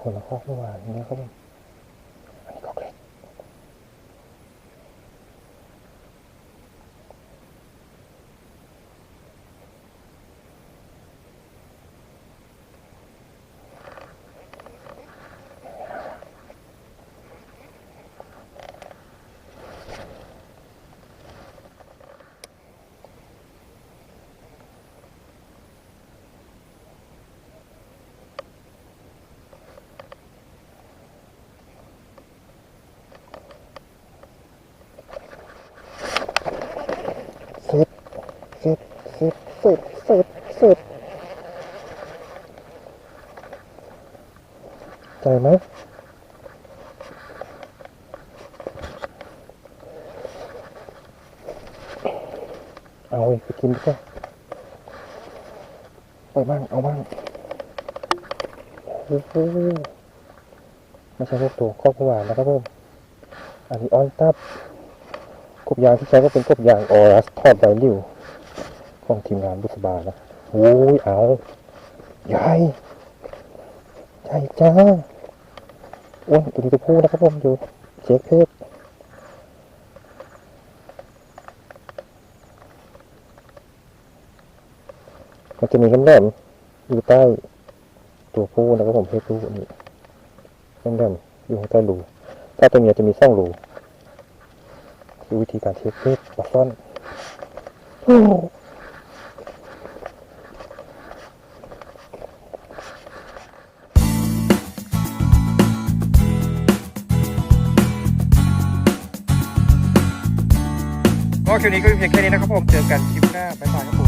คนละคอกเมื่อวานนี้ครับผมอันนี้คอกเล็ก เสร็จเสร็จเสร็จเสร็จเสร็จเสร็จใจไหมเอาไปกินดีกว่าไปบ้าง เอาบ้างโอ้โหไม่ใช่พวกตัวครอบหวานนะครับผมอันนี้ออนตับ กบยางที่ใช้ก็เป็นกบยางออรัสทอดไวริวของทีมงานบุษบานะโอ้ยเอาใหญ่ใหญ่จ้าอ้วนตัวนี้ตัวผู้นะครับผมอยู่เช็คเพศมันจะมีแหลมๆอยู่ใต้ตัวผู้นะครับผมเพศผู้นี่แหลมๆอยู่ข้างใต้รูถ้าตัวเมียจะมีสองรู ดูวิธีการเทคเพศปลาซ่อนก็คลิปนี้ก็มีเพียงแค่นี้นะครับผม เจอกันคลิปหน้า บ๊ายบายครับผม